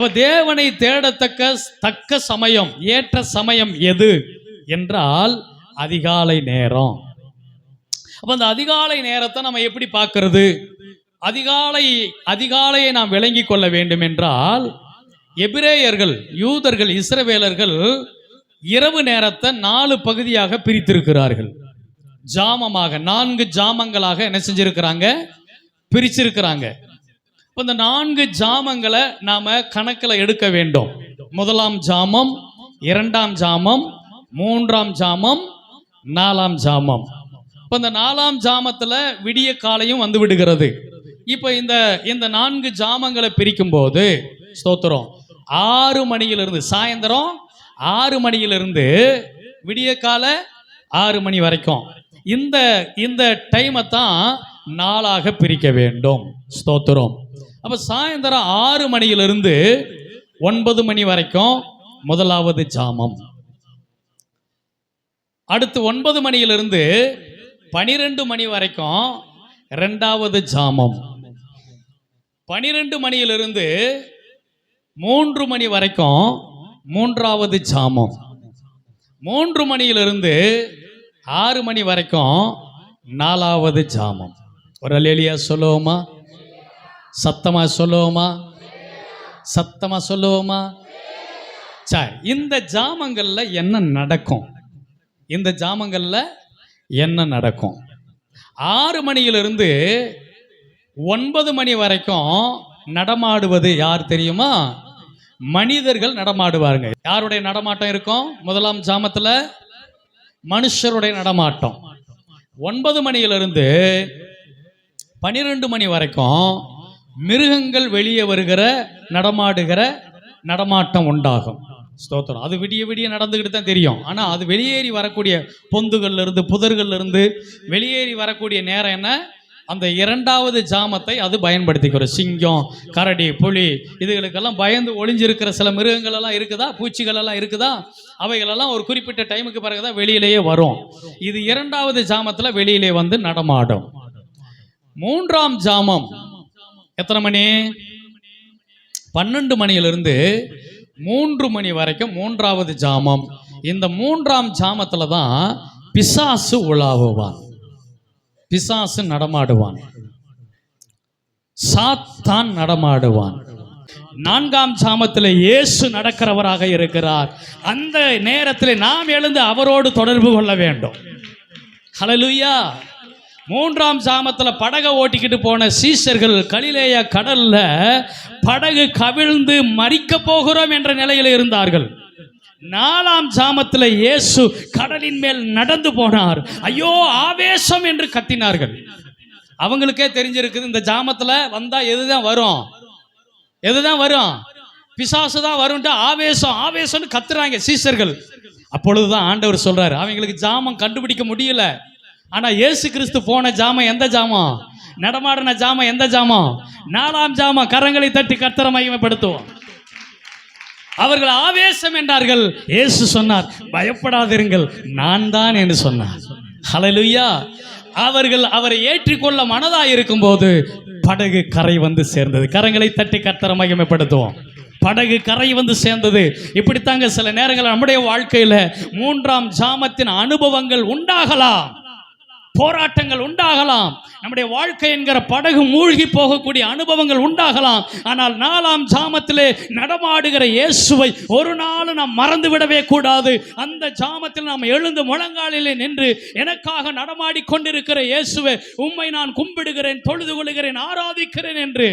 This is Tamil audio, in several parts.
இப்போ தேவனை தேடத்தக்க தக்க சமயம் ஏற்ற சமயம் எது? என்றால் அதிகாலை நேரம். அப்போ அந்த அதிகாலை நேரத்தை நம்ம எப்படி பார்க்கறது? அதிகாலை அதிகாலையை நாம் விளங்கி கொள்ள வேண்டும் என்றால் எபிரேயர்கள் யூதர்கள் இஸ்ரவேலர்கள் இரவு நேரத்தை நாலு பகுதியாக பிரித்திருக்கிறார்கள். ஜாமமாக நான்கு ஜாமங்களாக என்ன செஞ்சிருக்கிறாங்க? பிரிச்சிருக்கிறாங்க. இப்போ இந்த நான்கு ஜாமங்களை நாம கணக்கில் எடுக்க வேண்டும். முதலாம் ஜாமம் இரண்டாம் ஜாமம் மூன்றாம் ஜாமம் நாலாம் ஜாமம். இப்போ இந்த நாலாம் ஜாமத்தில் விடிய காலையும் வந்து விடுகிறது. இப்போ இந்த இந்த நான்கு ஜாமங்களை பிரிக்கும் போது ஸ்தோத்திரம் ஆறு மணியிலிருந்து சாயந்தரம் ஆறு மணியிலிருந்து விடிய கால ஆறு மணி வரைக்கும். இந்த இந்த டைமை தான் நாளாக பிரிக்க வேண்டும். ஸ்தோத்திரம். அப்போ சாயந்தரம் ஆறு மணியிலிருந்து ஒன்பது மணி வரைக்கும் முதலாவது ஜாமம். அடுத்து ஒன்பது மணியிலிருந்து பனிரெண்டு மணி வரைக்கும் ரெண்டாவது ஜாமம். பனிரெண்டு மணியிலிருந்து மூன்று மணி வரைக்கும் மூன்றாவது ஜாமம். மூன்று மணியிலிருந்து ஆறு மணி வரைக்கும் நாலாவது ஜாமம். ஒரு எளியா சொல்லுவோமா? சத்தமாக சொல்லுவோமா? சத்தமாக சொல்லுவோமா? சரி இந்த ஜாமங்களில் என்ன நடக்கும்? இந்த ஜாமங்களில் என்ன நடக்கும்? ஆறு மணியிலிருந்து ஒன்பது மணி வரைக்கும் நடமாடுவது யார் தெரியுமா? மனிதர்கள் நடமாடுவாருங்க. யாருடைய நடமாட்டம் இருக்கும்? முதலாம் ஜாமத்தில் மனுஷருடைய நடமாட்டம். ஒன்பது மணியிலிருந்து பனிரெண்டு மணி வரைக்கும் மிருகங்கள் வெளியே வருகிற நடமாடுகிற நடமாட்டம் உண்டாகும். ஸ்தோத்திரம். அது விடிய விடிய நடந்துக்கிட்டு தான் தெரியும். ஆனால் அது வெளியேறி வரக்கூடிய பொந்துகள்ல இருந்து புதர்கள்ல இருந்து வெளியேறி வரக்கூடிய நேரம் என்ன? அந்த இரண்டாவது ஜாமத்தை அது பயன்படுத்திக்கிறோம் சிங்கம் கரடி புலி இதுகளுக்கெல்லாம் பயந்து ஒளிஞ்சிருக்கிற சில மிருகங்கள் எல்லாம் இருக்குதா? பூச்சிகள் எல்லாம் இருக்குதா? அவைகளெல்லாம் ஒரு குறிப்பிட்ட டைமுக்கு பிறகுதான் வெளியிலேயே வரும். இது இரண்டாவது ஜாமத்தில் வெளியிலே வந்து நடமாடும். மூன்றாம் ஜாமம். எத்தனை மணி? பன்னெண்டு மணியிலிருந்து மூன்று மணி வரைக்கும் மூன்றாவது ஜாமம். இந்த மூன்றாம் ஜாமத்தில் தான் பிசாசு உலாவுவான். பிசாசு நடமாடுவான். சாத்தான் நடமாடுவான். நான்காம் ஜாமத்தில் இயேசு நடக்கிறவராக இருக்கிறார். அந்த நேரத்தில் நாம் எழுந்து அவரோடு தொடர்பு கொள்ள வேண்டும். ஹலலுயா மூன்றாம் சாமத்தில் படகை ஓட்டிக்கிட்டு போன சீசர்கள் கலிலேய கடலில் படகு கவிழ்ந்து மறிக்க போகிறோம் என்ற நிலையில் இருந்தார்கள். நாலாம் சாமத்தில் இயேசு கடலின் மேல் நடந்து போனார். ஐயோ ஆவேசம் என்று கத்தினார்கள். அவங்களுக்கே தெரிஞ்சிருக்குது இந்த ஜாமத்தில் வந்தால் எதுதான் வரும்? எதுதான் வரும்? பிசாசு தான் வரும்ட்டு ஆவேசம் ஆவேசம்னு கத்துறாங்க சீசர்கள். அப்பொழுதுதான் ஆண்டவர் சொல்றாரு அவங்களுக்கு ஜாமம் கண்டுபிடிக்க முடியல. ஆனா இயேசு கிறிஸ்து போன ஜாமம் எந்த ஜாமம்? நடமாடின ஜாமம் எந்த ஜாமம்? நாலாம் ஜாமம் கரங்களை தட்டி கர்த்தர மையப்படுத்துவோம் அவர்கள் ஆவேசம் என்றார்கள். இயேசு சொன்னார் பயப்படாதிருங்கள் நான் தான் என்று சொன்னார். ஹலலுயா அவர்கள் அவரை ஏற்றிக்கொள்ள மனதாக இருக்கும்போது படகு கரை வந்து சேர்ந்தது. கரங்களை தட்டி கர்த்தர மகிமைப்படுத்துவோம். படகு கரை வந்து சேர்ந்தது. இப்படித்தாங்க சில நேரங்கள் நம்முடைய வாழ்க்கையில் மூன்றாம் ஜாமத்தின் அனுபவங்கள் உண்டாகலாம். போராட்டங்கள் உண்டாகலாம். நம்முடைய வாழ்க்கை என்கிற படகு மூழ்கி போகக்கூடிய அனுபவங்கள் உண்டாகலாம். ஆனால் நாலாம் ஜாமத்திலே நடமாடுகிற இயேசுவை ஒரு நாள் நாம் மறந்து விடவே கூடாது. அந்த ஜாமத்தில் நாம் எழுந்து முழங்காலிலே நின்று எனக்காக நடமாடி கொண்டிருக்கிற இயேசுவை உம்மை நான் கும்பிடுகிறேன் தொழுது கொள்கிறேன் ஆராதிக்கிறேன் என்று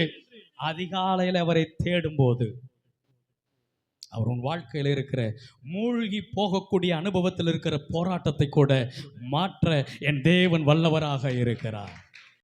அதிகாலையில் அவரை தேடும்போது அவர் உன் வாழ்க்கையில் இருக்கிற மூழ்கி போகக்கூடிய அனுபவத்தில் இருக்கிற போராட்டத்தை கூட மாற்ற என் தேவன் வல்லவராக இருக்கிறார்.